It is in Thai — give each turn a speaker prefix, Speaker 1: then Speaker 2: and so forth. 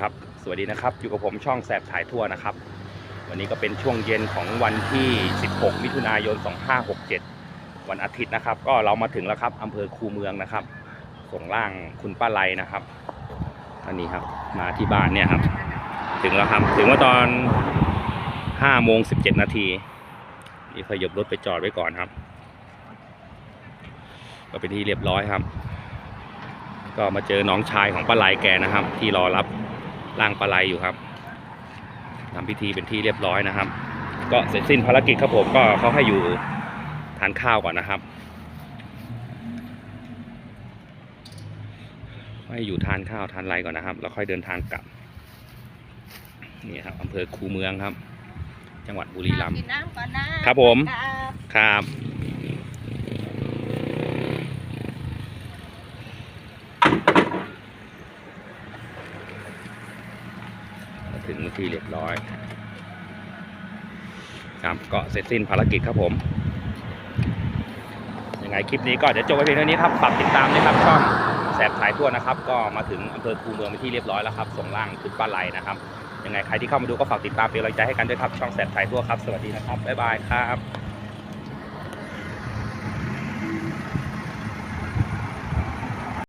Speaker 1: ครับ สวัสดีนะครับ อยู่กับผมช่องแสบถ่ายทั่วนะครับ วันนี้ก็เป็นช่วงเย็นของวันที่ 16 มิถุนายน 2567 วันอาทิตย์นะครับ ก็เรามาถึงแล้วครับอำเภอคูเมืองนะครับ ส่งร่างคุณป้าไลนะครับอันนี้ครับ มาที่บ้านเนี่ยครับ ถึงแล้วครับ ถึงว่าตอน 5 โมง 17 นาที นี่ขยบรถไปจอดไว้ก่อนครับ ก็เป็นที่เรียบร้อยครับก็มาเจอน้องชายของป้าไลแกนะครับ ที่รอรับ ร่างป้าไลอยู่ครับทำพิธีเป็นที่เรียบร้อยนะครับ ก็เสร็จสิ้นภารกิจครับผมก็เขาให้อยู่ทานข้าวก่อนนะครับ ให้อยู่ทานข้าวทานอะไรก่อนนะครับ แล้วค่อยเดินทางกลับนี่ครับอำเภอคูเมืองครับ จังหวัดบุรีรัมย์
Speaker 2: กินน้ำก่อนนะครับ
Speaker 1: ผม
Speaker 2: ครับ
Speaker 1: ครับมา ถึงที่เรียบร้อยครับก็เสร็จสิ้นภารกิจครับผมยังไงคลิปนี้ก็เดี๋ยวจบไว้เพียงเท่านี้ครับฝากติดตามด้ครับช่องแสบถ่ายทั่วนะครับ ก็มาถึงอำเภอคูเมืองไปที่เรียบร้อยแล้วครับส่งล่างขึ้นป้าไหลนะครับยังไงใครที่เข้ามาดูก็ฝากติดตามเป็นกำลังใจให้กันด้วยครับช่องแสบถ่ายทั่วครับสวัสดีนะครับบ๊ายบายครับ